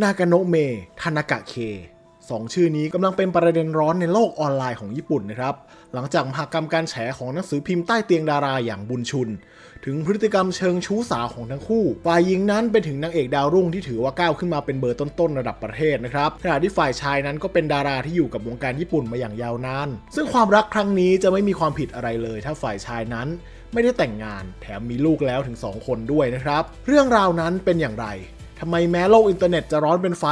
นากาโนะเมทานากะเคสองชื่อนี้กำลังเป็นประเด็นร้อนในโลกออนไลน์ของญี่ปุ่นนะครับ หลังจากมหากรรมการแฉของหนังสือพิมพ์ใต้เตียงดาราอย่างบุญชุน ถึงพฤติกรรมเชิงชู้สาวของทั้งคู่ ฝ่ายหญิงนั้นเป็นถึงนางเอกดาวรุ่งที่ถือว่าก้าวขึ้นมาเป็นเบอร์ต้นๆระดับประเทศนะครับขณะที่ฝ่ายชายนั้นก็เป็นดาราที่อยู่กับวงการญี่ปุ่นมาอย่างยาวนาน ซึ่งความรักครั้งนี้จะไม่มีความผิดอะไรเลย ถ้าฝ่ายชายนั้น ไม่ได้แต่งงาน แถมมีลูกแล้วถึง 2 คนด้วยนะครับ เรื่องราวนั้นเป็นอย่างไร ทำไมแม้โลกอินเทอร์เน็ตจะร้อนเป็นไฟ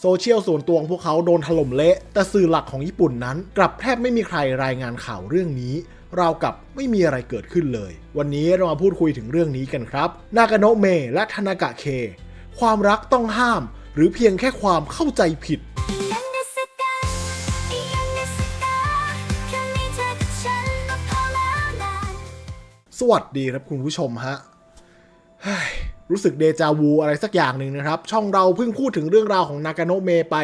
โซเชียลส่วนตัวของพวกเขาโดนถล่มเละ แต่สื่อหลักของญี่ปุ่นนั้น กลับแทบไม่มีใครรายงานข่าวเรื่องนี้เรากับไม่มีอะไรเกิดขึ้นเลย วันนี้เรามาพูดคุยถึงเรื่องนี้กันครับ นากาโนเมและทนากะเค ความรักต้องห้าม หรือเพียงแค่ความเข้าใจผิดสวัสดีครับคุณผู้ชมฮะ รู้สึกเดจาวูอะไรสักอย่างหนึ่งนะครับ ช่องเราเพิ่งพูดถึงเรื่องราวของนากาโนะเมไป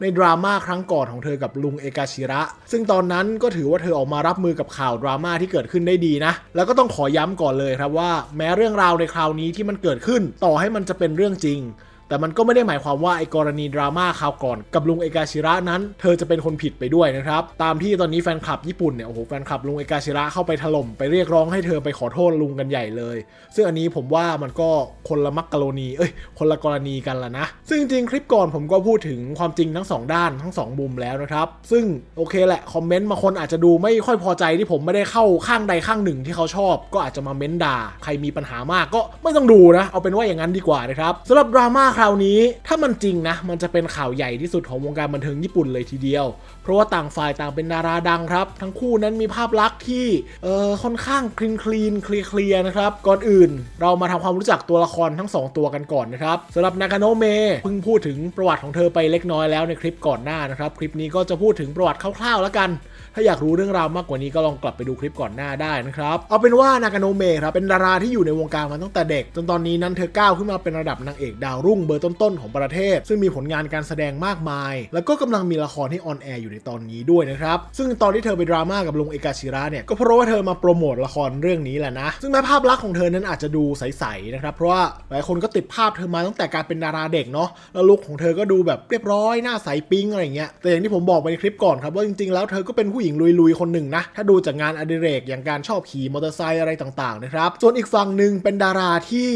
ในดราม่าครั้งก่อนของเธอกับลุงเอกาชิระ ซึ่งตอนนั้นก็ถือว่าเธอออกมารับมือกับข่าวดราม่าที่เกิดขึ้นได้ดีนะ แล้วก็ต้องขอย้ำก่อนเลยครับว่า แม้เรื่องราวในคราวนี้ที่มันเกิดขึ้น ต่อให้มันจะเป็นเรื่องจริง แต่มันก็ไม่ได้หมายความว่าไอ้กรณีดราม่าคราวก่อนกับลุงเอกาชิระนั้น เธอจะเป็นคนผิดไปด้วยนะครับ ตามที่ตอนนี้แฟนคลับญี่ปุ่นเนี่ยโอ้โหแฟนคลับลุงเอกาชิระเข้าไปถล่มไปเรียกร้องให้เธอไปขอโทษลุงกันใหญ่เลย ซึ่งอันนี้ผมว่ามันก็คนละมักกะโรนีเอ้ยคนละกรณีกันละนะ ซึ่งจริงคลิปก่อนผมก็พูดถึงความจริงทั้งสองด้านทั้งสองมุมแล้วนะครับ ซึ่งโอเคแหละคอมเมนต์บางคนอาจจะดูไม่ค่อยพอใจที่ผมไม่ได้เข้าข้างใดข้างหนึ่งที่เขาชอบ ก็อาจจะมาเม้นด่า ใครมีปัญหามากก็ไม่ต้องดูนะ เอาเป็นว่าอย่างนั้นดีกว่านะครับสำหรับดราม่าคราวนี้ถ้ามันจริงนะ มันจะเป็นข่าวใหญ่ที่สุดของวงการบันเทิงญี่ปุ่นเลยทีเดียว เพราะว่าต่างฝ่ายต่างเป็นดาราดังครับ ทั้งคู่นั้นมีภาพลักษณ์ที่เออค่อนข้างคลีนคลีนเคลียร์เคลียนะครับ ก่อนอื่นเรามาทำความรู้จักตัวละครทั้งสองตัวกันก่อนนะครับสำหรับนากาโนเมเพิ่งพูดถึงประวัติของเธอไปเล็กน้อยแล้วในคลิปก่อนหน้านะครับ คลิปนี้ก็จะพูดถึงประวัติคร่าวๆแล้วกัน ถ้าอยากรู้เรื่องราวมากกว่านี้ก็ลองกลับไปดูคลิปก่อนหน้าได้นะครับ เอาเป็นว่านากาโนเมะครับเป็นดาราที่อยู่ในวงการมาตั้งแต่เด็ก จนตอนนี้นั้นเธอก้าวขึ้นมาเป็นระดับนางเอกดาวรุ่งเบอร์ต้นๆของประเทศ ซึ่งมีผลงานการแสดงมากมาย แล้วก็กำลังมีละครให้ออนแอร์อยู่ในตอนนี้ด้วยนะครับซึ่งตอนที่เธอไปดราม่ากับลุงเอกาชิระเนี่ยก็เพราะว่าเธอมาโปรโมทละครเรื่องนี้แหละนะซึ่งแม้ภาพลักษณ์ของเธอนั้นอาจจะดูใสๆนะครับเพราะว่าหลายคนก็ติดภาพเธอมาตั้งแต่การเป็นดาราเด็กเนาะแล้วลุคของเธอก็ดูแบบเรียบร้อยหน้าใสปิ๊งอะไรเงี้ยแต่อย่างที่ผมบอกไปในคลิปก่อนครับว่าจริงๆแล้วเธอก็เป็นผู้หญิงลุยๆ คนหนึ่งนะ ถ้าดูจากงานอดิเรกอย่างการชอบขี่มอเตอร์ไซค์อะไรต่างๆนะครับ ส่วนอีกฝั่งหนึ่งเป็นดาราที่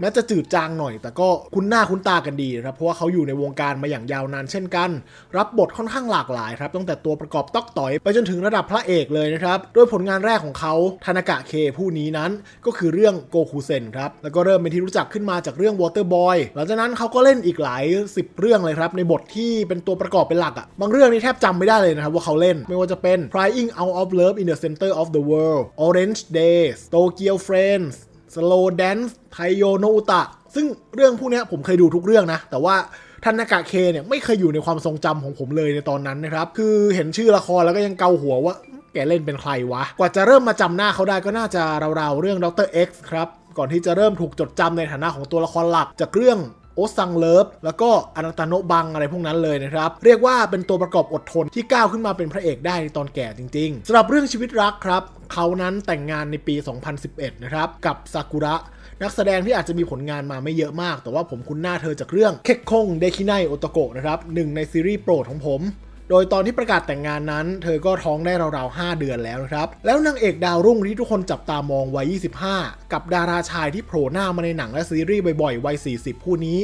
แม้จะจืดจางหน่อย แต่ก็คุ้นหน้าคุ้นตากันดีนะครับเพราะว่าเขาอยู่ในวงการมาอย่างยาวนานเช่นกัน รับบทค่อนข้างหลากหลายครับตั้งแต่ตัวประกอบตอกต่อย ไปจนถึงระดับพระเอกเลยนะครับโดยผลงานแรกของเขาทานากะเคผู้นี้นั้นก็คือเรื่องโกคูเซนครับแล้วก็เริ่มเป็นที่รู้จักขึ้นมาจากเรื่อง Water Boy หลังจากนั้นเขาก็เล่นอีกหลาย 10 เรื่องเลยครับในบทที่เป็นตัวประกอบเป็นหลักอะบางเรื่องนี่แทบจำไม่ได้เลยนะครับว่าเขาเล่นไม่ว่าจะเป็น Crying Out of Love in the Center of the World Orange Days Tokyo Friends Slow Dance ไทโยโนอุตะ ซึ่งเรื่องพวกนี้ผมเคยดูทุกเรื่องนะ แต่ว่าทานนากะเคเนี่ยไม่เคยอยู่ในความทรงจำของผมเลยในตอนนั้นนะครับ คือเห็นชื่อละครแล้วก็ยังเกาหัวว่า แกเล่นเป็นใครวะ กว่าจะเริ่มมาจำหน้าเขาได้ก็น่าจะราวๆเรื่องดร X ครับ ก่อนที่จะเริ่มถูกจดจำในฐานะของตัวละครหลักจากเรื่อง โอซังเลิฟแล้วก็อนันตาโนบังอะไรพวกนั้นเลยนะครับ เรียกว่าเป็นตัวประกอบอดทนที่ก้าวขึ้นมาเป็นพระเอกได้ในตอนแก่จริงๆสำหรับเรื่องชีวิตรักครับ เขานั้นแต่งงานในปี 2011 นะครับ กับซากุระนักแสดงที่อาจจะมีผลงานมาไม่เยอะมาก แต่ว่าผมคุ้นหน้าเธอจากเรื่องเคคคงเดคิไนโอตโกะนะครับหนึ่งในซีรีส์โปรดของผม โดยตอนที่ประกาศแต่งงานนั้น เธอก็ท้องได้ราวๆ5เดือนแล้วนะครับ แล้วนางเอกดาวรุ่งที่ทุกคนจับตามองวัย 25 กับดาราชายที่โผล่หน้ามาในหนังและซีรีส์บ่อยๆวัย 40 ผู้นี้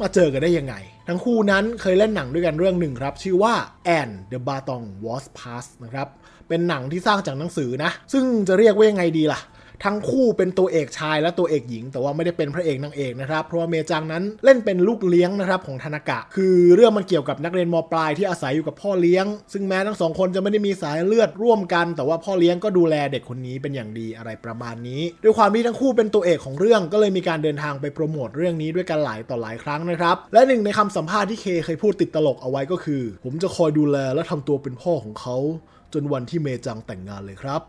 มาเจอกันได้ยังไง ทั้งคู่นั้นเคยเล่นหนังด้วยกันเรื่องหนึ่งครับ ชื่อว่า Anne the Baton Was Pass นะครับเป็นหนังที่สร้างจากหนังสือนะ ซึ่งจะเรียกว่ายังไงดีล่ะ ทั้งคู่เป็นตัวเอกชายและตัวเอกหญิง แต่ว่าไม่ได้เป็นพระเอกนางเอกนะครับ เพราะว่าเมจังนั้นเล่นเป็นลูกเลี้ยงนะครับของธนากะ คือเรื่องมันเกี่ยวกับนักเรียนมปลายที่อาศัยอยู่กับพ่อเลี้ยง ซึ่งแม้ทั้งสองคนจะไม่ได้มีสายเลือดร่วมกัน แต่ว่าพ่อเลี้ยงก็ดูแลเด็กคนนี้เป็นอย่างดีอะไรประมาณนี้ด้วยความที่ทั้งคู่เป็นตัวเอกของเรื่องก็เลยมีการเดินทางไปโปรโมทเรื่องนี้ด้วยกันหลายต่อหลายครั้งนะครับ และหนึ่งในคำสัมภาษณ์ที่เคเคยพูดติดตลกเอาไว้ก็คือ ผมจะคอยดูแลและทำตัวเป็นพ่อของเขา จนวันที่เมจังแต่งงานเลยครับ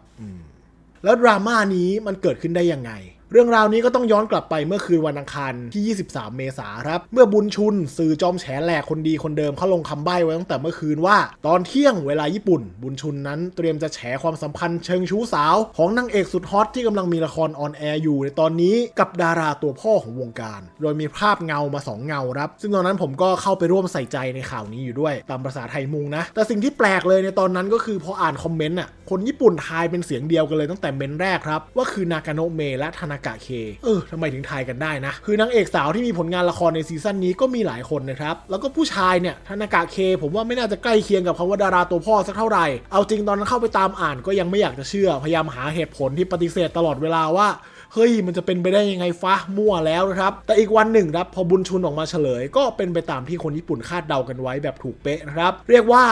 แล้วดราม่านี้มันเกิดขึ้นได้ยังไง เรื่องราวนี้ก็ต้องย้อนกลับไปเมื่อคืนวันอังคารที่ 23 เมษายนครับ เมื่อบุญชุนสื่อจอมแฉแหลกคนดีคนเดิมเขาลงคำใบ้ไว้ตั้งแต่เมื่อคืนว่า ตอนเที่ยงเวลาญี่ปุ่น บุญชุนนั้นเตรียมจะแฉความสัมพันธ์เชิงชู้สาว ของนางเอกสุดฮอตที่กำลังมีละครออนแอร์อยู่ในตอนนี้กับดาราตัวพ่อของวงการ โดยมีภาพเงามาสองเงาครับ ซึ่งตอนนั้นผมก็เข้าไปร่วมใส่ใจในข่าวนี้อยู่ด้วยตามภาษาไทยมุงนะ แต่สิ่งที่แปลกเลยในตอนนั้นก็คือพออ่านคอมเมนต์อะคนญี่ปุ่นทายเป็นเสียงเดียวกันเลยตั้งแต่เมนแรกครับว่าคือนากาโนะเมและทานากะเค เออทำไมถึงทายกันได้นะ คือนางเอกสาวที่มีผลงานละครในซีซั่นนี้ก็มีหลายคนนะครับ แล้วก็ผู้ชายเนี่ยทานากะเค ผมว่าไม่น่าจะใกล้เคียงกับคำว่าดาราตัวพ่อสักเท่าไหร่ เอาจริงตอนนั้นเข้าไปตามอ่านก็ยังไม่อยากจะเชื่อ พยายามหาเหตุผลที่ปฏิเสธตลอดเวลาว่าเฮ้ยมันจะเป็นไปได้ยังไงฟะมั่วแล้วนะครับ แต่อีกวันหนึ่งครับพอบุญชุนออกมาเฉลย ก็เป็นไปตามที่คนญี่ปุ่นคาดเดากันไว้แบบถูกเป๊ะนะครับ เรียกว่า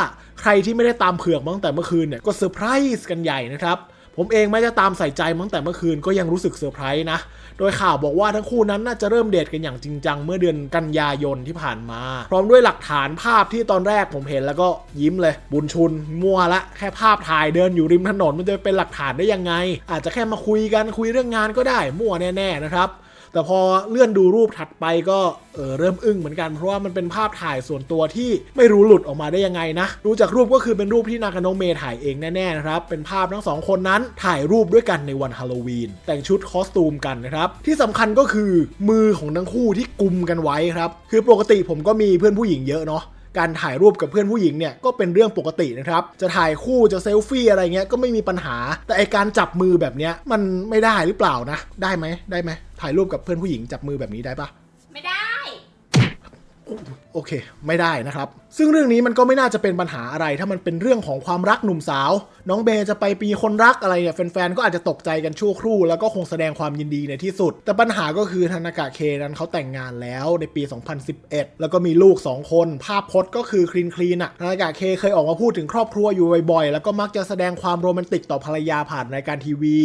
ใครที่ไม่ได้ตามเผือกมาตั้งแต่เมื่อคืนเนี่ยก็เซอร์ไพรส์กันใหญ่นะครับ ผมเองแม้จะตามใส่ใจตั้งแต่เมื่อคืนก็ยังรู้สึกเซอร์ไพรส์นะ โดยข่าวบอกว่าทั้งคู่นั้นน่าจะเริ่มเดทกันอย่างจริงจังเมื่อเดือนกันยายนที่ผ่านมา พร้อมด้วยหลักฐานภาพที่ตอนแรกผมเห็นแล้วก็ยิ้มเลย บุญชุนมั่วละแค่ภาพถ่ายเดินอยู่ริมถนนมันจะเป็นหลักฐานได้ยังไง อาจจะแค่มาคุยกันคุยเรื่องงานก็ได้มั่วแน่ๆนะครับ แต่พอเลื่อนดูรูปถัดไปก็เออเริ่มอึ้งเหมือนกัน เพราะว่ามันเป็นภาพถ่ายส่วนตัวที่ไม่รู้หลุดออกมาได้ยังไงนะ ดูจากรูปก็คือเป็นรูปที่นากาโนเมถ่ายเองแน่ๆนะครับ เป็นภาพทั้งสองคนนั้นถ่ายรูปด้วยกันในวันฮาโลวีน แต่งชุดคอสตูมกันนะครับ ที่สำคัญก็คือมือของทั้งคู่ที่กุมกันไว้ครับ คือปกติผมก็มีเพื่อนผู้หญิงเยอะเนาะ การถ่ายรูปกับเพื่อนผู้หญิงเนี่ยก็เป็นเรื่องปกตินะครับ จะถ่ายคู่จะเซลฟี่อะไรเงี้ยก็ไม่มีปัญหา แต่ไอการจับมือแบบเนี้ยมันไม่ได้หรือเปล่านะ ได้ไหมได้ไหมถ่ายรูปกับเพื่อนผู้หญิงจับมือแบบนี้ได้ปะไม่ได้ โอเค ไม่ได้นะครับซึ่งเรื่องนี้มันก็ไม่น่าจะเป็นปัญหาอะไร ถ้ามันเป็นเรื่องของความรักหนุ่มสาว น้องเบย์จะไปปีคนรักอะไรเนี่ยแฟนๆ ก็อาจจะตกใจกันชั่วครู่ แล้วก็คงแสดงความยินดีในที่สุด แต่ปัญหาก็คือธนากะเคนั้นเขาแต่งงานแล้วในปี 2011 แล้วก็มีลูก 2 คน ภาพพจน์ก็คือคลีนคลีนอะธนากะเคเคยออกมาพูดถึงครอบครัวอยู่บ่อยๆ แล้วก็มักจะแสดงความโรแมนติกต่อภรรยาผ่านรายการทีวี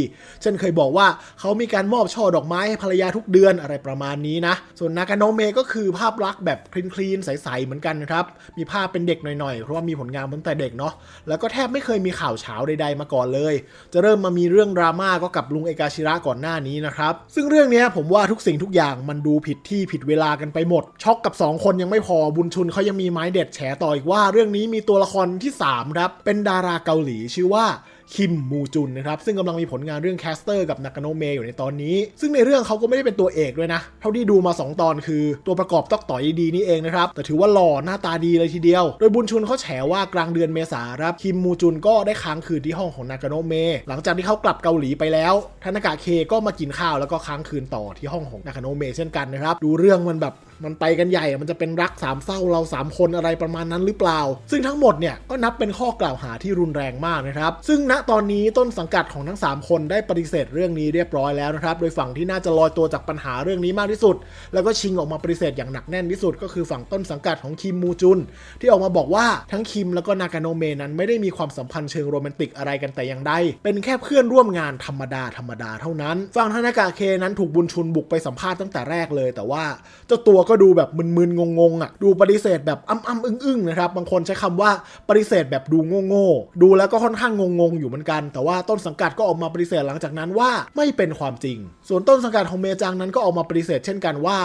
เช่นเคยบอกว่าเขามีการมอบช่อดอกไม้ให้ภรรยาทุกเดือนอะไรประมาณนี้นะ ส่วนนากาโนเมก็คือภาพลักษณ์แบบคลีนคลีนใสๆเหมือนกันนะครับมีภาพเป็นเด็กหน่อยๆ เพราะว่ามีผลงานตั้งแต่เด็กเนาะแล้วก็แทบไม่เคยมีข่าวเช้าใดๆมาก่อนเลย จะเริ่มมามีเรื่องดราม่าก็กับลุงเอกาชิระก่อนหน้านี้นะครับ ซึ่งเรื่องนี้ผมว่าทุกสิ่งทุกอย่างมันดูผิดที่ผิดเวลากันไปหมด ช็อกกับ 2 คนยังไม่พอบุญชุนเขายังมีไม้เด็ดแฉต่ออีกว่า เรื่องนี้มีตัวละครที่สามครับเป็นดาราเกาหลีชื่อว่า คิมมูจุนนะครับซึ่งกำลังมีผลงานเรื่องแคสเตอร์กับนากาโนเมะอยู่ในตอนนี้ ซึ่งในเรื่องเขาก็ไม่ได้เป็นตัวเอกด้วยนะ เท่าที่ดูมา 2 ตอนคือตัวประกอบตอกต่อยดีนี่เองนะครับ แต่ถือว่าหล่อหน้าตาดีเลยทีเดียว โดยบุญชุนเขาแฉว่ากลางเดือนเมษาครับคิมมูจุนก็ได้ค้างคืนที่ห้องของนากาโนเมะหลังจากที่เขากลับเกาหลีไปแล้วทานากะเคก็มากินข้าวแล้วก็ค้างคืนต่อที่ห้องของนากาโนเมะเช่นกันนะครับดูเรื่องมันแบบมันไปกันใหญ่ มันจะเป็นรักสามเศร้าเราสามคนอะไรประมาณนั้นหรือเปล่า ซึ่งทั้งหมดเนี่ยก็นับเป็นข้อกล่าวหาที่รุนแรงมากนะครับ ซึ่งณตอนนี้ต้นสังกัดของทั้ง 3 คนได้ปฏิเสธเรื่องนี้เรียบร้อยแล้วนะครับ โดยฝั่งที่น่าจะลอยตัวจากปัญหาเรื่องนี้มากที่สุด แล้วก็ชิงออกมาปฏิเสธอย่างหนักแน่นที่สุด ก็คือฝั่งต้นสังกัดของคิมมูจุน ที่ออกมาบอกว่าทั้งคิมแล้วก็นากาโนเมนั้นไม่ได้มีความสัมพันธ์เชิงโรแมนติกอะไรกันแต่อย่างใด เป็นแค่เพื่อนร่วมงานธรรมดาธรรมดาเท่านั้น ฝั่งธนากะเคนั้นถูกบุญชุนบุกไปสัมภาษณ์ตั้งแต่แรกเลย แต่ว่าเจ้าตัวก็ดูแบบมึนๆงงๆอะดูปฏิเสธแบบอ้ำๆอึ้งๆนะครับบางคนใช้คำว่าปฏิเสธแบบดูโง่ๆดูแล้วก็ค่อนข้างงงๆอยู่เหมือนกัน แต่ว่าต้นสังกัดก็ออกมาปฏิเสธหลังจากนั้นว่าไม่เป็นความจริง ส่วนต้นสังกัดของเมจังนั้นก็ออกมาปฏิเสธเช่นกันว่า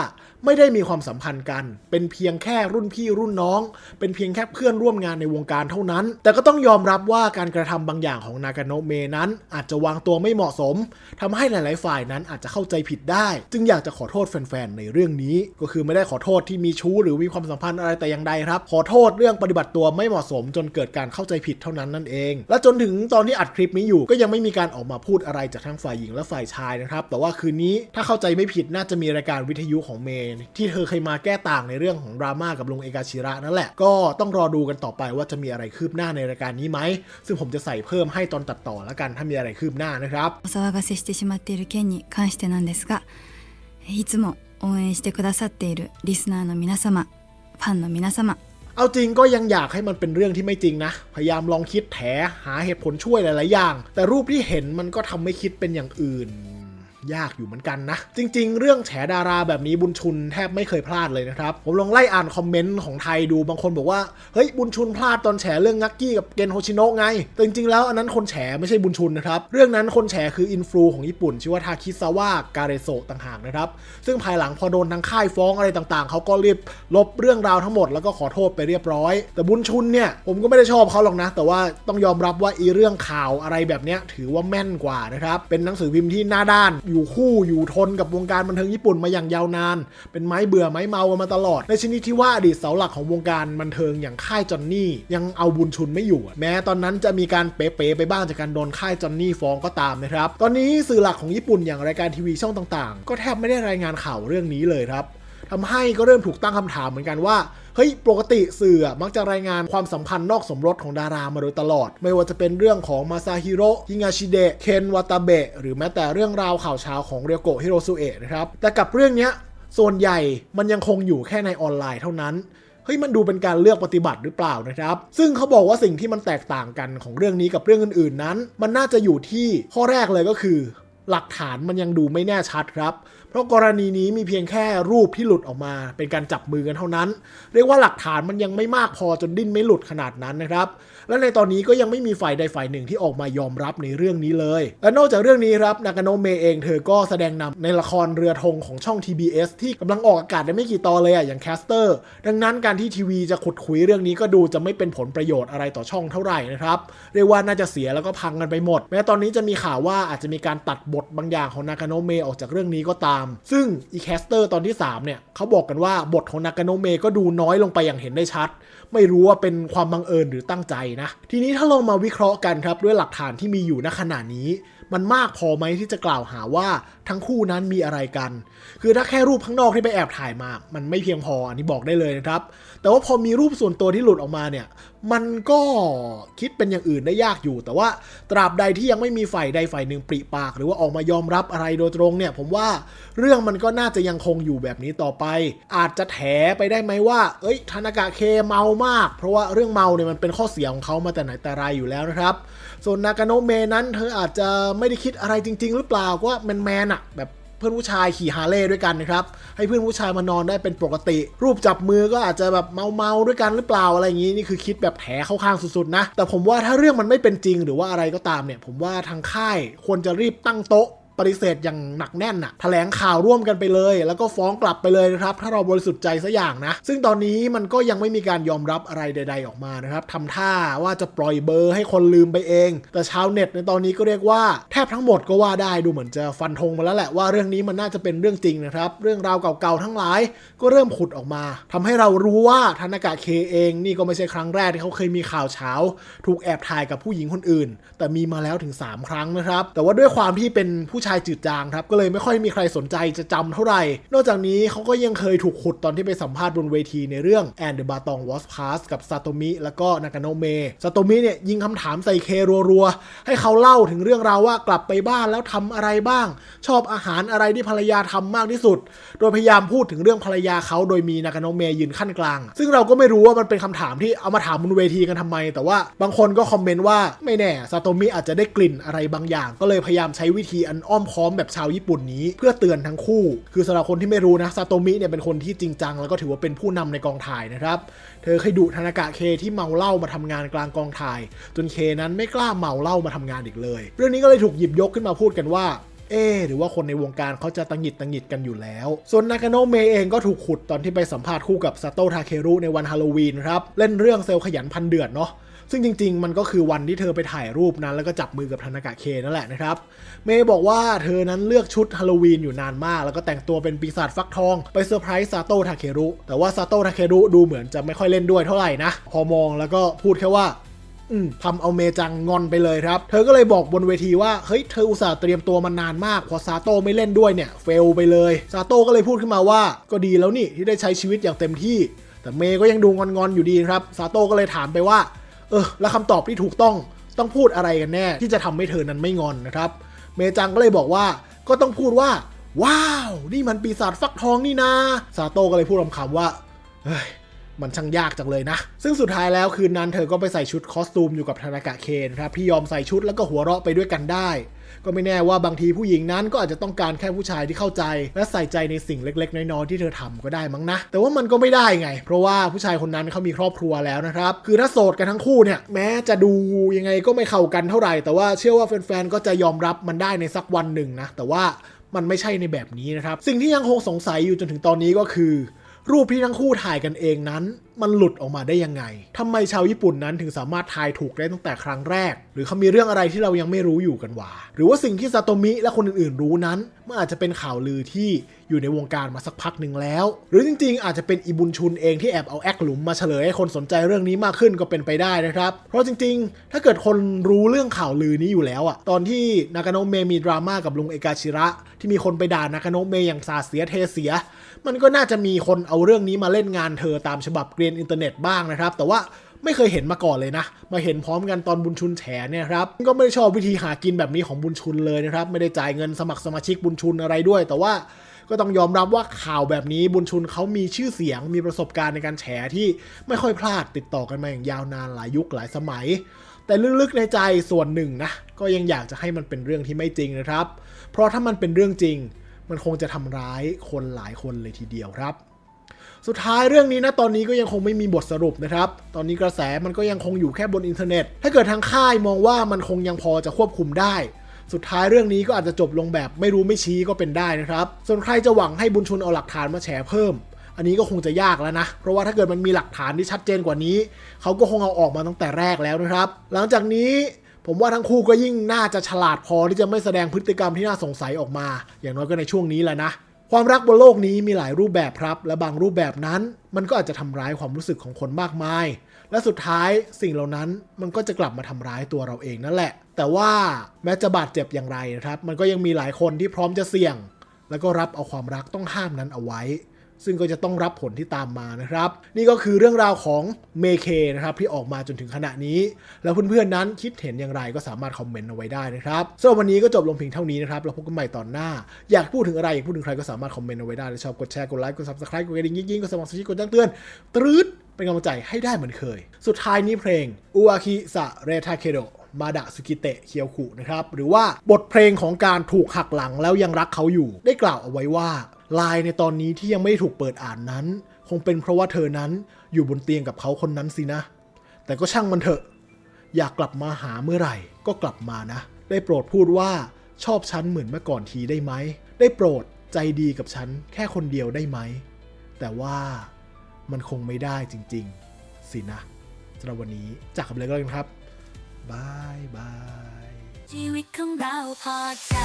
ไม่ได้มีความสัมพันธ์กัน เป็นเพียงแค่รุ่นพี่รุ่นน้อง เป็นเพียงแค่เพื่อนร่วมงานในวงการเท่านั้น แต่ก็ต้องยอมรับว่าการกระทำบางอย่างของนากาโนะเมนั้น อาจจะวางตัวไม่เหมาะสมทำให้หลาย ๆ ฝ่ายนั้นอาจจะเข้าใจผิดได้ จึงอยากจะขอโทษแฟน ๆ ในเรื่องนี้ ก็คือไม่ได้ขอโทษที่มีชู้หรือมีความสัมพันธ์อะไรแต่อย่างใดครับ ขอโทษเรื่องปฏิบัติตัวไม่เหมาะสม จนเกิดการเข้าใจผิดเท่านั้นนั่นเอง และจนถึงตอนที่อัดคลิปนี้อยู่ ก็ยังไม่มีการออกมาพูดอะไรจากทั้งฝ่ายหญิงและฝ่ายชายนะครับ แต่ว่าคืนนี้ถ้าเข้าใจไม่ผิดน่าจะมีรายการวิทยุของเมย์ที่เธอเคยมาแก้ต่างในเรื่องของดราม่ากับลุงเอกาชิระนั่นแหละ ก็ต้องรอดูกันต่อไปว่าจะมีอะไรคืบหน้าในรายการนี้ไหม ซึ่งผมจะใส่เพิ่มให้ตอนตัดต่อแล้วกันถ้ามีอะไรคืบหน้านะครับ お騒がせしてしまっている件に関してなんですがいつも応援してくださっているリスナーの皆様ファンの皆様 เอาจริงก็ยังอยากให้มันเป็นเรื่องที่ไม่จริงนะ พยายามลองคิดแถหาเหตุผลช่วยหลาย ๆ อย่าง แต่รูปที่เห็นมันก็ทำให้คิดเป็นอย่างอื่น ยากอยู่เหมือนกันนะ จริง ๆ เรื่องแฉดาราแบบนี้บุญชุนแทบไม่เคยพลาดเลยนะครับ ผมลองไล่อ่านคอมเมนต์ของไทยดูบางคนบอกว่า เฮ้ยบุญชุนพลาดตอนแฉเรื่องงักกี้กับเกนโฮชิโนะไง แต่จริง ๆ แล้วอันนั้นคนแฉไม่ใช่บุญชุนนะครับ เรื่องนั้นคนแฉคืออินฟลูของญี่ปุ่น ชื่อว่าทาคิซาวะการเรโซต่างหากนะครับ ซึ่งภายหลังพอโดนทางค่ายฟ้องอะไรต่างๆ เขาก็รีบลบเรื่องราวทั้งหมดแล้วก็ขอโทษไปเรียบร้อย แต่บุญชุนเนี่ยผมก็ไม่ได้ชอบเขาหรอกนะ แต่ว่าต้องยอมรับว่าอีเรื่องข่าวอะไรแบบเนี้ยถือว่าแม่นกว่านะครับเป็นหนังสือพิมพ์ที่หน้าด้านอยู่คู่อยู่ทนกับวงการบันเทิงญี่ปุ่นมาอย่างยาวนาน เป็นไม้เบื่อไม้เมากันมาตลอด ในชนิดที่ว่าอดีตเสาหลักของวงการบันเทิงอย่างค่ายจอนนี่ยังเอาบุญชุนไม่อยู่ แม้ตอนนั้นจะมีการเป๋ๆไปบ้างจากการโดนค่ายจอนนี่ฟ้องก็ตามนะครับ ตอนนี้สื่อหลักของญี่ปุ่นอย่างรายการทีวีช่องต่างๆ ก็แทบไม่ได้รายงานข่าวเรื่องนี้เลยครับทำให้ก็เริ่มถูกตั้งคำถามเหมือนกันว่า เฮ้ยปกติสื่ออะมักจะรายงานความสัมพันธ์นอกสมรสของดารามาโดยตลอด ไม่ว่าจะเป็นเรื่องของมาซาฮิโร่ฮิงาชิเดะเคนวาตาเบะหรือแม้แต่เรื่องราวข่าวเช้าของเรียโกะฮิโรซุเอะนะครับแต่กับเรื่องเนี้ยส่วนใหญ่มันยังคงอยู่แค่ในออนไลน์เท่านั้นเฮ้ยมันดูเป็นการเลือกปฏิบัติหรือเปล่านะครับ ซึ่งเขาบอกว่าสิ่งที่มันแตกต่างกันของเรื่องนี้กับเรื่องอื่นๆนั้น มันน่าจะอยู่ที่ข้อแรกเลยก็คือ หลักฐานมันยังดูไม่แน่ชัดครับ เพราะกรณีนี้มีเพียงแค่รูปที่หลุดออกมา เป็นการจับมือกันเท่านั้น เรียกว่าหลักฐานมันยังไม่มากพอจนดิ้นไม่หลุดขนาดนั้นนะครับ และในตอนนี้ก็ยังไม่มีฝ่ายใดฝ่ายหนึ่งที่ออกมายอมรับในเรื่องนี้เลย และนอกจากเรื่องนี้ครับนากาโนเมเองเธอก็แสดงนำในละครเรือธงของช่อง TBS ที่กำลังออกอากาศได้ไม่กี่ตอนเลยอะอย่างแคสเตอร์ดังนั้นการที่ทีวีจะขุดคุยเรื่องนี้ก็ดูจะไม่เป็นผลประโยชน์อะไรต่อช่องเท่าไหร่นะครับเรียกว่าน่าจะเสียแล้วก็พังกันไปหมด แม้ตอนนี้จะมีข่าวว่าอาจจะมีการตัดบทบางอย่างของนากาโนเมออกจากเรื่องนี้ก็ตาม ซึ่งอีแคสเตอร์ตอนที่สามเนี่ยเขาบอกกันว่าบทของนากาโนเมก็ดูน้อยลงไปอย่างเห็นได้ชัด ไม่รู้ว่าเป็นความบังเอิญหรือตั้งใจนะ ทีนี้ถ้าเรามาวิเคราะห์กันครับด้วยหลักฐานที่มีอยู่ณขณะนี้ มันมากพอไหมที่จะกล่าวหาว่า ทั้งคู่นั้นมีอะไรกัน คือถ้าแค่รูปข้างนอกที่ไปแอบถ่ายมา มันไม่เพียงพออันนี้บอกได้เลยนะครับ แต่ว่าพอมีรูปส่วนตัวที่หลุดออกมาเนี่ย มันก็คิดเป็นอย่างอื่นได้ยากอยู่ แต่ว่าตราบใดที่ยังไม่มีฝ่ายใดฝ่ายหนึ่งปริปาก หรือว่าออกมายอมรับอะไรโดยตรงเนี่ย ผมว่าเรื่องมันก็น่าจะยังคงอยู่แบบนี้ต่อไป อาจจะแถไปได้ไหมว่า เอ้ยธนากะเคเมามาก เพราะว่าเรื่องเมาเนี่ยมันเป็นข้อเสียของเขามาแต่ไหนแต่ไรอยู่แล้วนะครับ ส่วนนากาโนเมนั้นเธออาจจะไม่ได้คิดอะไรจริง ๆ หรือเปล่าก็ว่าแมนๆอะแบบเพื่อนผู้ชายขี่ฮาร์เลย์ด้วยกันนะครับ ให้เพื่อนผู้ชายมานอนได้เป็นปกติ รูปจับมือก็อาจจะแบบเมาๆด้วยกันหรือเปล่าอะไรอย่างนี้นี่คือคิดแบบแถเข้าข้างสุดๆนะ แต่ผมว่าถ้าเรื่องมันไม่เป็นจริงหรือว่าอะไรก็ตามเนี่ย ผมว่าทางค่ายควรจะรีบตั้งโต๊ะ ปฏิเสธอย่างหนักแน่นน่ะแถลงข่าวร่วมกันไปเลย แล้วก็ฟ้องกลับไปเลยนะครับ ถ้าเราบริสุทธิ์ใจสักอย่างนะ ซึ่งตอนนี้มันก็ยังไม่มีการยอมรับอะไรใด ๆ ออกมานะครับทำท่าว่าจะปล่อยเบอร์ให้คนลืมไปเอง แต่ชาวเน็ตในตอนนี้ก็เรียกว่าแทบทั้งหมดก็ว่าได้ดูเหมือนจะฟันธงมาแล้วแหละว่าเรื่องนี้มันน่าจะเป็นเรื่องจริงนะครับ เรื่องราวเก่าๆทั้งหลาย ก็เริ่มขุดออกมาทำให้เรารู้ว่าธนากะเคเองนี่ก็ไม่ใช่ครั้งแรกที่เขาเคยมีข่าวเช้า ถูกแอบถ่ายกับผู้หญิงคนอื่น แต่มีมาแล้วถึง 3 ครั้งนะครับ แต่ว่าด้วยความที่เป็นผู้ชายจืดจางครับ ก็เลยไม่ค่อยมีใครสนใจจะจำเท่าไหร่ นอกจากนี้เขาก็ยังเคยถูกขุดตอนที่ไปสัมภาษณ์บนเวทีในเรื่อง And the Baton Was Passed กับซาโตมิแล้วก็นากาโนเมซาโตมิเนี่ยยิงคำถามใส่เครัวๆ ให้เขาเล่าถึงเรื่องราวว่ากลับไปบ้านแล้วทำอะไรบ้าง ชอบอาหารอะไรที่ภรรยาทำมากที่สุด โดยพยายามพูดถึงเรื่องภรรยาเขาโดยมีนากาโนเมยืนขั้นกลาง ซึ่งเราก็ไม่รู้ว่ามันเป็นคำถามที่เอามาถามบนเวทีกันทำไม แต่ว่าบางคนก็คอมเมนต์ว่าไม่แน่ซาโตมิอาจจะได้กลิ่นอะไรบางอย่าง ก็เลยพยายามใช้วิธีอันอ้อมค้อมแบบชาวญี่ปุ่นนี้ เพื่อเตือนทั้งคู่ คือสำหรับคนที่ไม่รู้นะซาโตมิเนี่ยเป็นคนที่จริงจัง แล้วก็ถือว่าเป็นผู้นำในกองถ่ายนะครับ เธอเคยดุธนากะเคที่เมาเหล้ามาทำงานกลางกองถ่าย จนเคนั้นไม่กล้าเมาเหล้ามาทำงานอีกเลย เรื่องนี้ก็เลยถูกหยิบยกขึ้นมาพูดกันว่าเอ๊หรือว่าคนในวงการเขาจะตังหิดตังหิดกันอยู่แล้ว ส่วนนากาโนเมเองก็ถูกขุดตอนที่ไปสัมภาษณ์คู่กับซาโตทาเครุในวันฮาโลวีนครับ เล่นเรื่องเซลขยันพันเดือดเนาะ ซึ่งจริง ๆ มันก็คือวันที่เธอไปถ่ายรูปนั้น แล้วก็จับมือกับธนากะเคนั่นแหละนะครับ เมย์บอกว่าเธอนั้นเลือกชุดฮาโลวีนอยู่นานมาก แล้วก็แต่งตัวเป็นปีศาจฟักทองไปเซอร์ไพรส์ซาโตะทาเครุ แต่ว่าซาโตะทาเครุดูเหมือนจะไม่ค่อยเล่นด้วยเท่าไหร่นะ พอมองแล้วก็พูดแค่ว่าอืมทำเอาเมจังงอนไปเลยครับ เธอก็เลยบอกบนเวทีว่า เฮ้ย เธออุตส่าห์เตรียมตัวมานานมาก พอซาโต้ไม่เล่นด้วยเนี่ย เฟลไปเลย ซาโต้ก็เลยพูดขึ้นมาว่า ก็ดีแล้วนี่ที่ได้ใช้ชีวิตอย่างเต็มที่ แต่เมย์ก็ยังดูงอนๆอยู่ดีครับ ซาโต้ก็เลยถามไปว่า เออแล้วคำตอบที่ถูกต้องต้องพูดอะไรกันแน่ที่จะทำให้เธอนั้นไม่งอนนะครับ เมจังก็เลยบอกว่าก็ต้องพูดว่า ว้าว นี่มันปีศาจฟักทองนี่นาซาโต้ก็เลยพูดคำๆว่าเฮ้ย มันช่างยากจังเลยนะ ซึ่งสุดท้ายแล้วคืนนั้นเธอก็ไปใส่ชุดคอสตูมอยู่กับธนากะเคนครับที่ยอมใส่ชุดแล้วก็หัวเราะไปด้วยกันได้ ก็ไม่แน่ว่าบางทีผู้หญิงนั้นก็อาจจะต้องการแค่ผู้ชายที่เข้าใจ และใส่ใจในสิ่งเล็กๆ น้อยๆที่เธอทำก็ได้มั้งนะ แต่ว่ามันก็ไม่ได้ไง เพราะว่าผู้ชายคนนั้นเขามีครอบครัวแล้วนะครับ คือถ้าโสดกันทั้งคู่เนี่ยแม้จะดูยังไงก็ไม่เข้ากันเท่าไหร่ แต่ว่าเชื่อว่าแฟนๆก็จะยอมรับมันได้ในสักวันหนึ่งนะแต่ว่ามันไม่ใช่ในแบบนี้นะครับ สิ่งที่ยังคงสงสัยอยู่จนถึงตอนนี้ก็คือ รูปที่ทั้งคู่ถ่ายกันเองนั้น มันหลุดออกมาได้ยังไงทำไมชาวญี่ปุ่นนั้นถึงสามารถทายถูกได้ตั้งแต่ครั้งแรก หรือเขามีเรื่องอะไรที่เรายังไม่รู้อยู่กันวะหรือว่าสิ่งที่ซาโตมิและคนอื่นๆรู้นั้น มันอาจจะเป็นข่าวลือที่อยู่ในวงการมาสักพักหนึ่งแล้ว หรือจริงๆ อาจจะเป็นอิบุญชุนเองที่แอบเอาแอคหลุมมาเฉลยให้คนสนใจเรื่องนี้มากขึ้นก็เป็นไปได้นะครับ เพราะจริงๆ ถ้าเกิดคนรู้เรื่องข่าวลือนี้อยู่แล้วอะตอนที่นากาโนะเมมีดราม่ากับลุงเอกาชิระ ที่มีคนไปด่านากาโนะเมอย่างสาเสียเทเสีย มันก็น่าจะมีคนเอาเรื่องนี้มาเล่นงานเธอตามฉบับเกรียนอินเทอร์เน็ตบ้างนะครับ แต่ว่าไม่เคยเห็นมาก่อนเลยนะ มาเห็นพร้อมกันตอนบุญชุนแฉเนี่ยครับ ก็ไม่ได้ชอบวิธีหากินแบบนี้ของบุญชุนเลยนะครับ ไม่ได้จ่ายเงินสมัครสมาชิกบุญชุนอะไรด้วย แต่ว่าก็ต้องยอมรับว่าข่าวแบบนี้บุญชุนเขามีชื่อเสียง มีประสบการณ์ในการแฉที่ไม่ค่อยพลาดติดต่อกันมาอย่างยาวนานหลายยุคหลายสมัย แต่ลึกๆในใจส่วนหนึ่งนะ ก็ยังอยากจะให้มันเป็นเรื่องที่ไม่จริงนะครับ เพราะถ้ามันเป็นเรื่องจริง มันคงจะทำร้ายคนหลายคนเลยทีเดียวครับ สุดท้ายเรื่องนี้นะตอนนี้ก็ยังคงไม่มีบทสรุปนะครับ ตอนนี้กระแสมันก็ยังคงอยู่แค่บนอินเทอร์เน็ต ถ้าเกิดทางค่ายมองว่ามันคงยังพอจะควบคุมได้สุดท้ายเรื่องนี้ก็อาจจะจบลงแบบไม่รู้ไม่ชี้ก็เป็นได้นะครับ ส่วนใครจะหวังให้บุญชนเอาหลักฐานมาแฉเพิ่ม อันนี้ก็คงจะยากแล้วนะ เพราะว่าถ้าเกิดมันมีหลักฐานที่ชัดเจนกว่านี้ เขาก็คงเอาออกมาตั้งแต่แรกแล้วนะครับ หลังจากนี้ ผมว่าทั้งคู่ก็ยิ่งน่าจะฉลาดพอที่จะไม่แสดงพฤติกรรมที่น่าสงสัยออกมา อย่างน้อยก็ในช่วงนี้แหละนะ ความรักบนโลกนี้มีหลายรูปแบบครับ และบางรูปแบบนั้น มันก็อาจจะทำร้ายความรู้สึกของคนมากมาย และสุดท้ายสิ่งเหล่านั้นมันก็จะกลับมาทำร้ายตัวเราเองนั่นแหละ แต่ว่าแม้จะบาดเจ็บอย่างไรนะครับ มันก็ยังมีหลายคนที่พร้อมจะเสี่ยง แล้วก็รับเอาความรักต้องห้ามนั้นเอาไว้ ซึ่งก็จะต้องรับผลที่ตามมานะครับ นี่ก็คือเรื่องราวของเมเคนะครับที่ออกมาจนถึงขณะนี้ แล้วเพื่อนๆนั้นคิดเห็นอย่างไรก็สามารถคอมเมนต์เอาไว้ได้นะครับสำหรับวันนี้ก็จบลงเพียงเท่านี้นะครับเราพบกันใหม่ตอนหน้า อยากพูดถึงอะไรอยากพูดถึงใครก็สามารถคอมเมนต์เอาไว้ได้และชอบกดแชร์กดไลค์กด subscribe กดกระดิ่งยิ่งๆกดสมัครสมาชิกกดแจ้งเตือนตรืดเป็นกำลังใจให้ได้เหมือนเคย สุดท้ายนี้เพลงอุอาคิสะเรทาเคโดมาดะสุกิเตะเคียวคุนะครับหรือว่าบทเพลงของการถูกหักหลังแล้วยังรักเขาอยู่ ได้กล่าวเอาไว้ว่า ลายในตอนนี้ที่ยังไม่ถูกเปิดอ่านนั้น คงเป็นเพราะว่าเธอนั้นอยู่บนเตียงกับเขาคนนั้นสินะ แต่ก็ช่างมันเถอะ อยากกลับมาหาเมื่อไหร่ก็กลับมานะ ได้โปรดพูดว่าชอบฉันเหมือนเมื่อก่อนทีได้ไหม ได้โปรดใจดีกับฉันแค่คนเดียวได้ไหม แต่ว่ามันคงไม่ได้จริง ๆ สินะสำหรับวันนี้จากกับเลยก็แล้วกันครับบายบายชีวิตของเราพอใจ